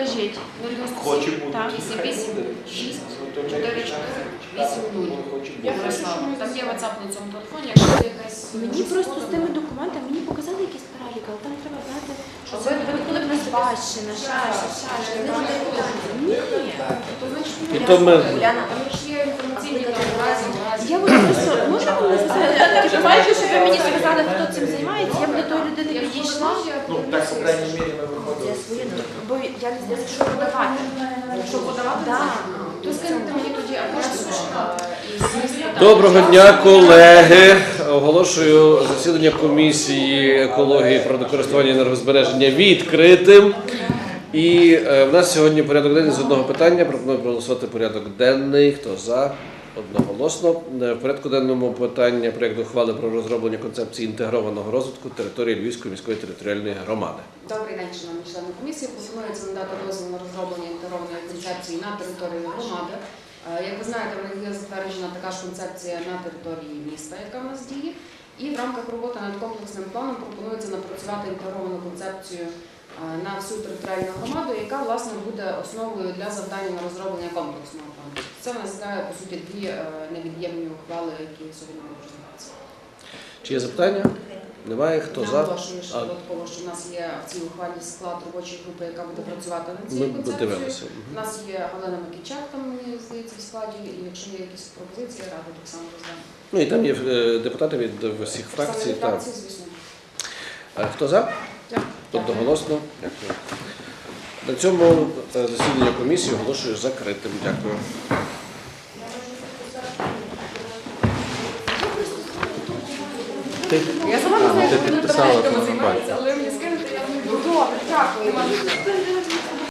Кажіть. Хоче бути. Так. 8, 6, 4, 4, 8, 0. Ярослав, там є WhatsApp на цьому телефоні, якщо є якась... Мені просто з тими документами мені показали якийсь перелік, але там треба брати, що це ви- буде нас спадщина, ще щось. Не буде питання. Ні. То І то ми- Уляна, там ж є інформаційні там разі, разі. Я буду просто, можна мені сказати, бачу, щоб ви мені сказали, хто цим займається, я б до тої людини підійшла. Ну, так, по крайній мірі, ми виходили. Бо я не знаю, що подавати. Що подавати? Так. То скиньте мені тоді і зміст. Доброго дня, колеги. Оголошую засідання комісії екології природокористування і енергозбереження відкритим. І е, в нас сьогодні порядок денний з одного питання. Пропоную проголосувати порядок денний. Хто за? Одноголосно. Е, В порядку денному питання проєкту ухвали про розроблення концепції інтегрованого розвитку території Львівської міської територіальної громади. Добрий день, шановні члени комісії. Пропонується надати дозвіл на розроблення інтегрованої концепції на території громади. Е, Як ви знаєте, в них є затверджена така ж концепція на території міста, яка в нас діє. І в рамках роботи над комплексним планом пропонується напрацювати інтегровану концепцію на всю територіальну громаду, яка власне буде основою для завдання на розроблення комплексного плану. Це в нас по суті дві е, невід'ємні ухвали, які сьогодні будуть розглядатися. Чи є запитання? Немає. Хто за? наголошую ще додатково, що в нас є в цій ухвалі склад робочої групи, яка буде працювати над Ми цією концепцією. додивилися. У нас є Галина Макічак, там мені здається в складі, і якщо є якісь пропозиції, рада так само розглянути. Ну і там є е, депутати від всіх фракцій. Саме Так. фракції, звісно. Е, Хто за? Одноголосно. Дякую. На цьому е, засідання комісії оголошую закритим. Дякую. Я сама не знаю, що вони займаються, але мені скажете, я не буду. Добре, дякую.